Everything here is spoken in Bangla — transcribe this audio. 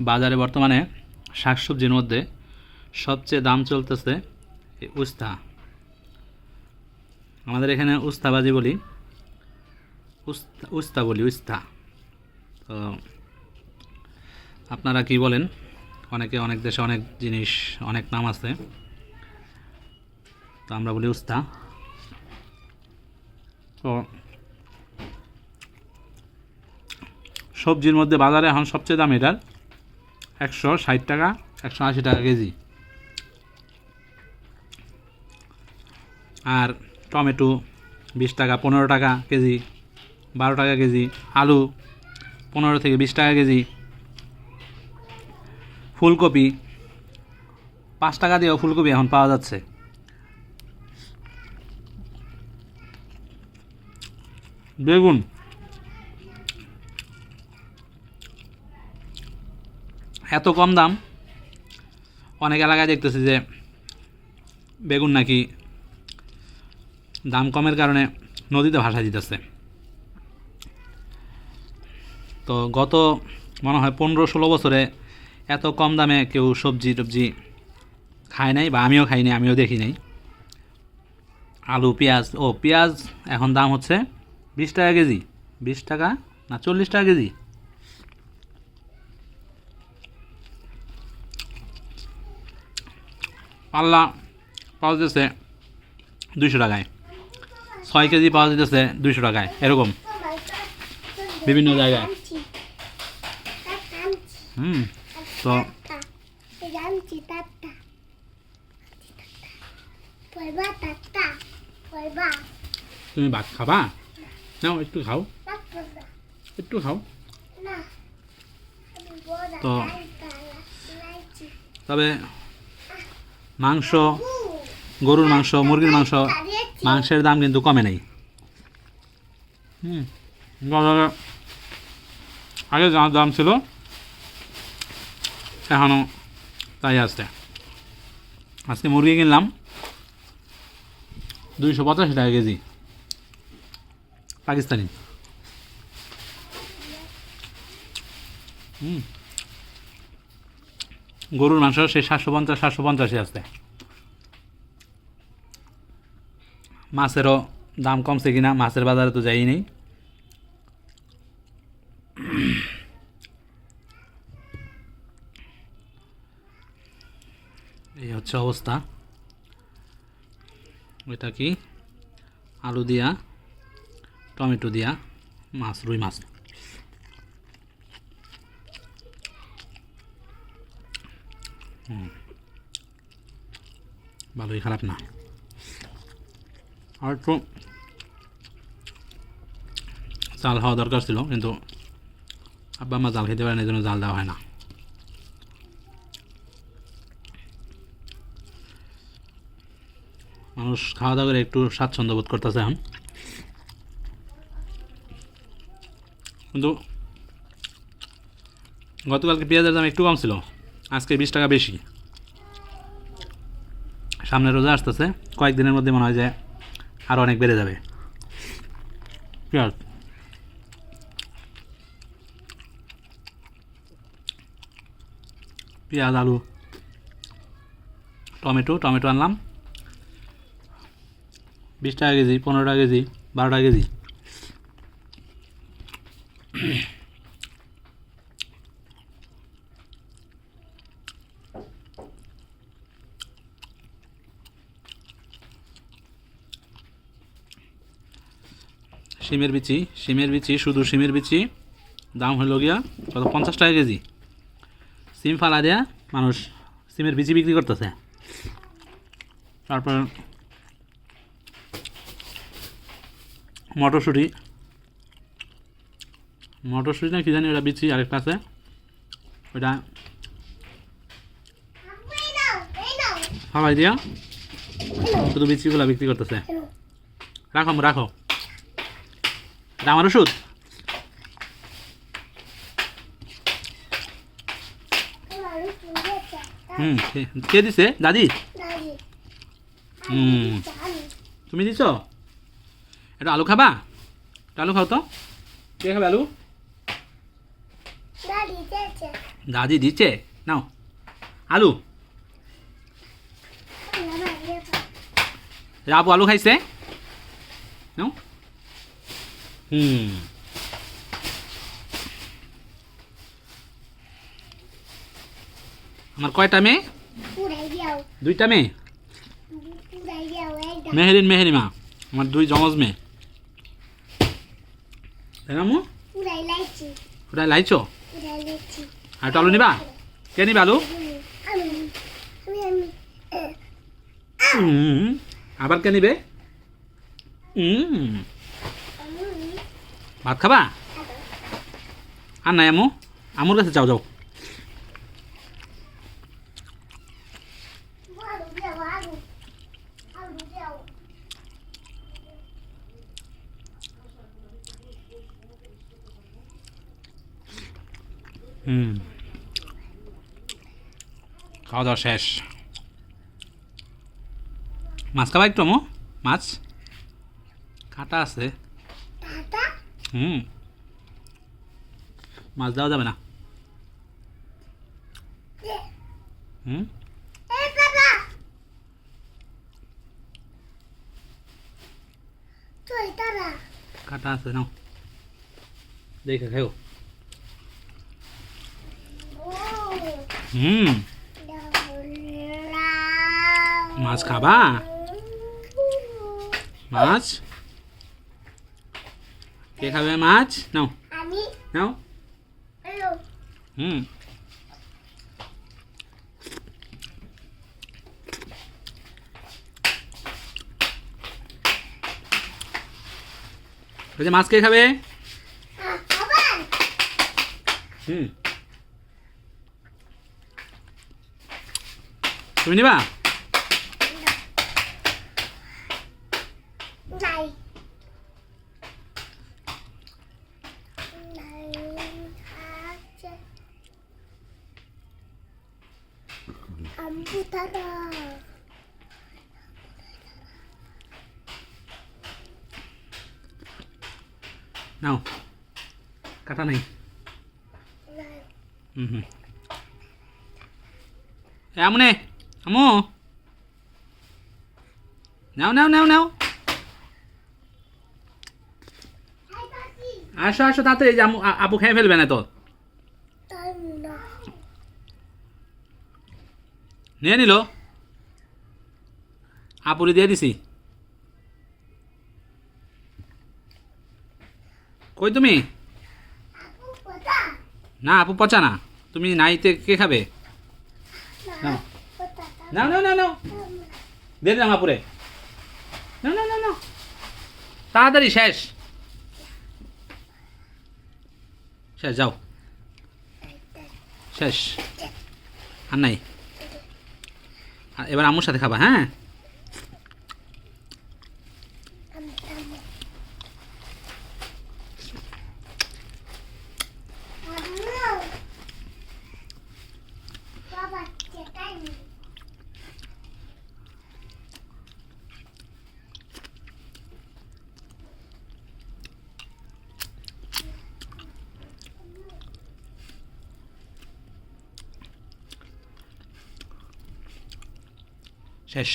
বাজারে বর্তমানে শাকসবজির মধ্যে সবচেয়ে দাম চলতেছে উস্তা। আমাদের এখানে উস্তাবাজি বলি। উস্তা উস্তা বলি, উস্তা। তো আপনারা কি বলেন? অনেকে অনেক দেশে অনেক জিনিস, অনেক নাম আছে। তো আমরা বলি উস্তা। তো সবজির মধ্যে বাজারে এখন সবচেয়ে দাম এটার। একশো ষাট টাকা, একশো আশি টাকা কেজি। আর টমেটো বিশ টাকা, পনেরো টাকা কেজি, বারো টাকা কেজি, আলু পনেরো থেকে বিশ টাকা কেজি, ফুলকপি পাঁচ টাকা দিয়েও ফুলকপি এখন পাওয়া যাচ্ছে। বেগুন এত কম দাম? অনেক এলাকায় দেখতেছি যে বেগুন নাকি দাম কমের কারণে নদীতে ভাসা দিতেছে। তো গত মনে হয় পনেরো ষোলো বছরে এত কম দামে কেউ সবজি টবজি খায় নাই বা আমিও খাইনি আমিও দেখি নাই। আলু, পেঁয়াজ, ও পেঁয়াজ এখন দাম হচ্ছে বিশ টাকা কেজি, বিশ টাকা না চল্লিশ টাকা কেজি। পাল্লা পাওয়া যেতেছে দুইশো টাকায়। ছয় কেজি পাওয়া যেতেছে দুইশো টাকায়, এরকম। বিভিন্ন জায়গায়। হুম, তো তুমি ভাত খাবা? নাও, একটু খাও। একটু খাও। তো তবে মাংস, গরুর মাংস, মুরগির মাংস, মাংসের দাম কিন্তু কমে নেই। হুম আগে যা দাম ছিল এখনও তাই আছে। আজকে মুরগি কিনলাম, দুইশো পঁচাশি টাকা কেজি। পাকিস্তানি। হুম। গরুর মাংস সেই সাতশো পঞ্চাশ, সাতশো পঞ্চাশে আছে। মাছেরও দাম কমছে কিনা, মাছের বাজারে তো যাই নেই। এই হচ্ছে অবস্থা। এটা কি? আলু দিয়া, টমেটো দিয়া, মাছ, রুই মাছ। ভালোই খারাপ না আর একটু জাল হওয়া দরকার ছিল কিন্তু আব্বা মা জাল খেতে পারেন এই জন্য জাল দেওয়া হয় না। মানুষ খাওয়া দাওয়া করে একটু স্বাচ্ছন্দ্য বোধ করতেছে এখন। কিন্তু গতকালকে পেঁয়াজের দাম একটু কম ছিল। আজকে বিশ টাকা বেশি। সামনে রোজা আসতেছে, কয়েকদিনের মধ্যে মনে হয় যে আরও অনেক বেড়ে যাবে। পেঁয়াজ। পেঁয়াজ, আলু, টমেটো টমেটো আনলাম। বিশ টাকা কেজি, পনেরো টাকা কেজি, বারো টাকা কেজি। সিমের বিচি সিমের বিচি, শুধু সিমের বিচি। দাম হলো গিয়া কত? পঞ্চাশ টাকা কেজি। সিম ফালা দেয়া মানুষ সিমের বিচি বিক্রি করতেছে। তারপর মটরশুঁটি। মটরশুঁটি না কি জানি, ওটা বিচি আরেকটা আছে। ওটা হাওয়াই দিয়া। শুধু বিচিগুলো বিক্রি করতেছে। রাখো রাখো। এটা আমার হুম, কে- দিছে? দাদি? হুম। তুমি দিছো? এটা আলু খাবা? আলু খাও তো। কে খাবে আলু? দাদি দিচ্ছে নাও। আলু। রাবু আলু খাইছে? নাও। হুম। আমার কয়টা মেয়ে? দুইটা মেয়ে? মেহেরিন মেহেরিমা আমার দুই জমজ মেয়ে। তাই না আম্মু পুরাই লাইছো। আর একটু আলু নিবা? কে নিবা আলু? আবার কে নিবে? হুম। ভাত খাবা? আর নাই আমু? আমুর কাছে যাও যাও। খাওয়া দাওয়া শেষ। মাছ খাবা একটু, আমু? মাছ? কাটা আছে। হুম মাছ দেওয়া যাবে না দে হুম এই বাবা তুই তারা কাটা আছে নাও দেখে খেও ও হুম মাছ খাবা মাছ কে খাবে মাছ? নাও। আমি। নাও। হুম। বলছে মাছ কে খাবে? হুম। তুমি নিবা? আম্বু দাদা নাও কাটা নাই হুম হুম আমনে আমু নাও নাও নাও নাও আসো আসো যে আপু খেয়ে ফেলবে না তো তাই না নিয়ে নিল। আপুরি দিয়ে দিছি। কই তুমি? না, আপু পচা না। তুমি নাইতে কে খাবে? না নাও নাও নাও নাও। দিলাম আপুরে। নাও নাও নাও নাও। তাড়াতাড়ি, শেষ। শেষ, যাও। শেষ। আর নাই। এবার আম্মুর সাথে খাবা হ্যাঁ আমি আমি আম্মু বাবা চেকাই শেষ